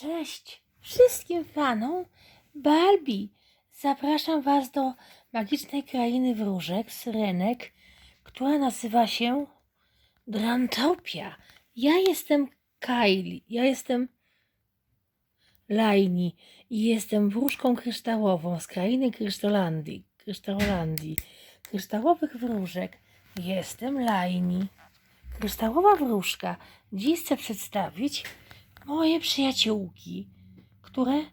Cześć wszystkim fanom Barbie. Zapraszam Was do magicznej krainy wróżek, syrenek, która nazywa się Drantopia. Ja jestem Kylie, ja jestem Laini i jestem wróżką kryształową z krainy Krysztolandii, Kryształolandii, kryształowych wróżek. Jestem Laini, kryształowa wróżka. Dziś chcę przedstawić moje przyjaciółki, które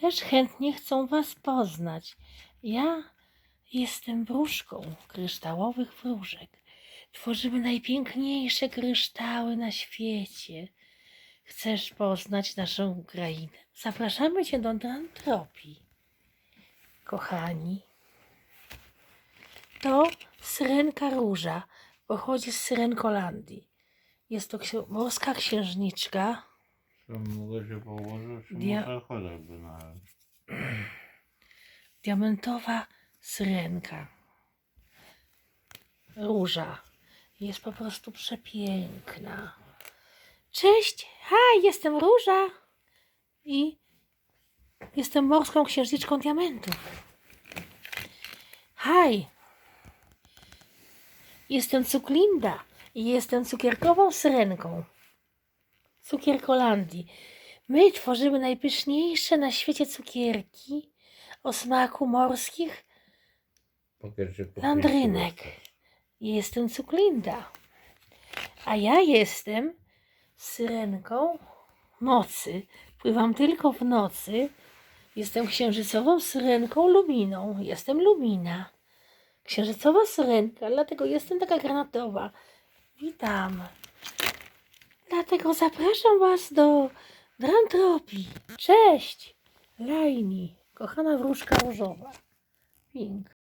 też chętnie chcą Was poznać. Ja jestem wróżką kryształowych wróżek. Tworzymy najpiękniejsze kryształy na świecie. Chcesz poznać naszą krainę? Zapraszamy Cię do Drantropii. Kochani, to syrenka róża. Pochodzi z Syrenkolandii. Jest to morska księżniczka. Czy mogę się położyć? Czy Dia- nawet? diamentowa syrenka. Róża. Jest po prostu przepiękna. Cześć! Hej, jestem Róża. I jestem morską księżniczką diamentów. Hej! Jestem Cuklinda i jestem cukierkową syrenką. Cukierkolandii. My tworzymy najpyszniejsze na świecie cukierki o smaku morskich landrynek. Jestem Cuklinda. A ja jestem syrenką nocy. Pływam tylko w nocy. Jestem księżycową syrenką Luminą. Jestem Lumina. Księżycowa syrenka, dlatego jestem taka granatowa. Witam. Dlatego zapraszam Was do Drantropii. Cześć! Lajni, kochana wróżka różowa. Pink.